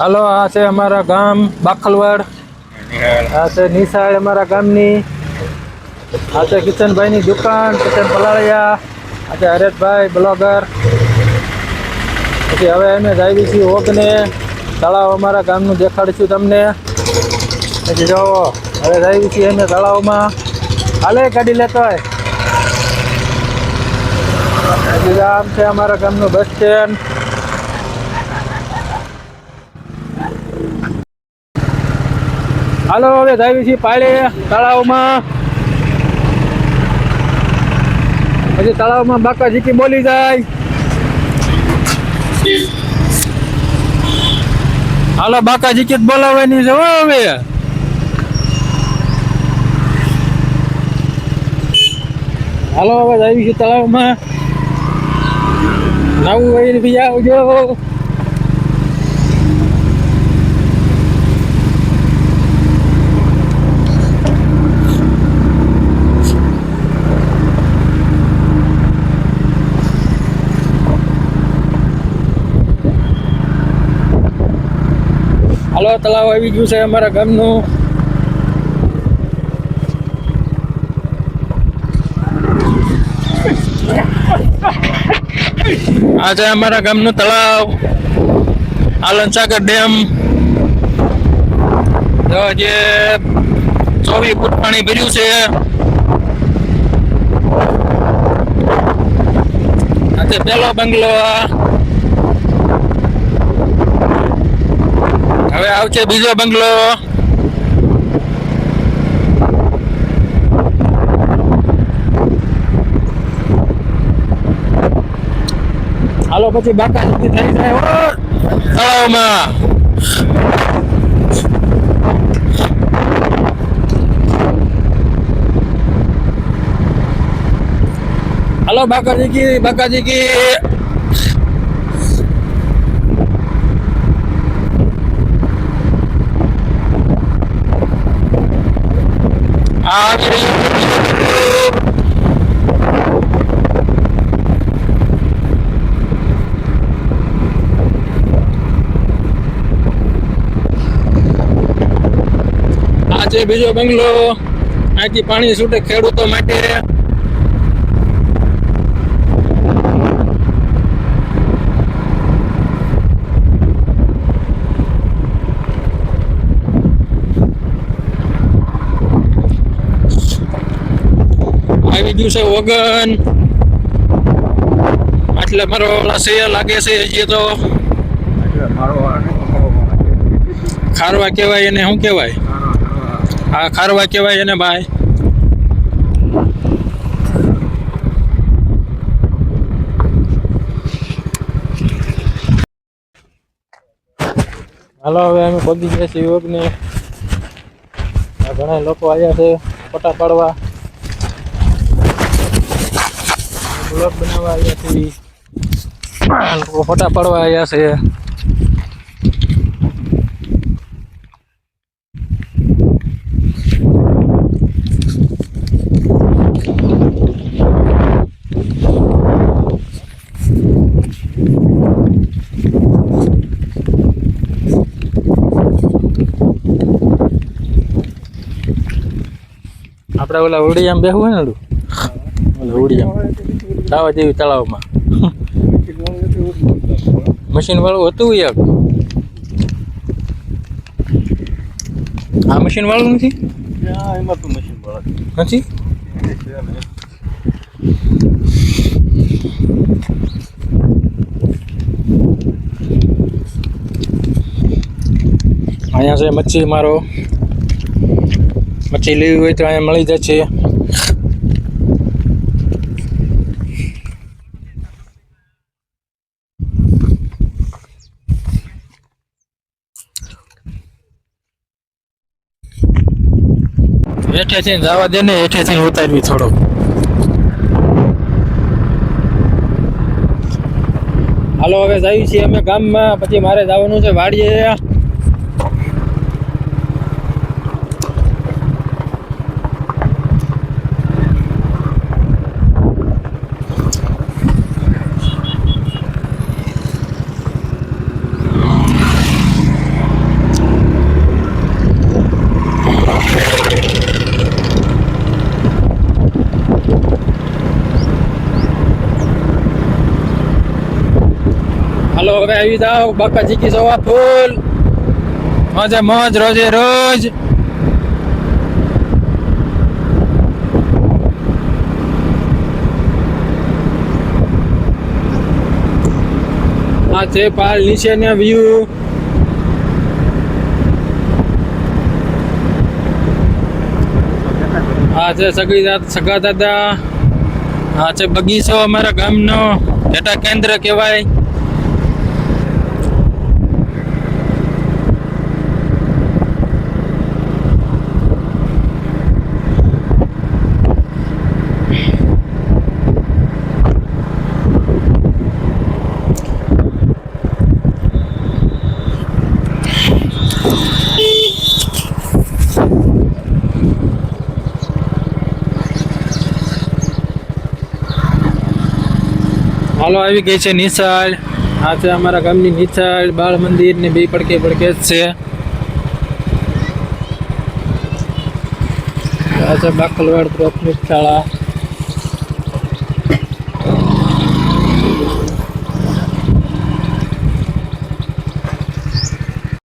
હાલો આ છે અમારા ગામ બાખલવાડ. આ છે નિશાળ અમારા ગામની. આ છે કિશનભાઈની દુકાન કિશન પલાળિયા. આ છે હરેશભાઈ બ્લોગર. પછી હવે અમે જાવી છીએ ઓગને. તળાવ અમારા ગામનું દેખાડીશું તમને. પછી જોવો હવે જાવી છીએ અમે તળાવમાં. હાલે ગાડી લેતો હોય ગામ છે અમારા ગામનું બસ સ્ટેન્ડ. હાલો, હવે જાવી છીએ પાળે તળાવમાં. પછી તળાવમાં બાકા જીકી બોલી જાય. હાલો બાકા જીકી બોલાવવાની છે હવે. હાલો, હવે જાવી છીએ તળાવમાં. નવું ભાઈ આવજો. હાલો તળાવ આવી ગયું છે અમારા ગામનું આ છે અમારા ગામનું તળાવ આલન સાગર ડેમ જો જે ચોવીસ ફૂટ પાણી ભર્યું છે આ છે પેલો બંગલો હવે આવશે બીજો બંગલો હાલો પછી બાકા સુધી થઈ જાય હો તળાવમાં હાલો બાકાજી કી બાકાજી કી આ આ છે બીજો બંગલો અહીંથી પાણી છૂટે ખેડૂતો માટે. આવી ગયું છે ઓગન એટલે મારો ઓલા લાગે છે હજી તો ખારવા કહેવાય એને શું કહેવાય? હા, ખારવા કહેવાય એને ભાઈ. હાલો, હવે અમે પગી ગયા છીએ યોગને. ઘણા લોકો આવ્યા છે ફોટા પાડવા. બ્લોગ બનાવવા આવ્યા છે લોકો ફોટા પાડવા આવ્યા છે આપણે ઓલા ઉડિયામાં બેહવું હોય ને ઓલા ઉડિયામાં દાવા તળાવમાં. મશીન વાળું હતું એક. આ મશીન વાળું નથી? એમાં તો મશીન મળે નથી? અહીંયા છે મચ્છી મારો. મચ્છી લેવી હોય તો અહીંયા મળી જાય છે. હેઠેથી જવા દે ને હેઠેથી ઉતારવી થોડો. હાલો, હવે જઈએ છીએ અમે ગામમાં. પછી મારે જવાનું છે વાડીએ. આવી જાઓ બાકા ચીકી સવા ફૂલ. મજે મોજ, રોજે રોજ. આ છે પાલ નીચેના વ્યૂ આ છે સગી સગા દાદા. આ છે બગીચો અમારા ગામનો. ડેટા કેન્દ્ર કહેવાય. હાલો, આવી ગઈ છે નિશાળ. આ છે અમારા ગામની નિશાળ, બાળ મંદિર ને બે પડકે પડકે જ છે. આ છે બાકલવાડ પ્રાથમિક શાળા.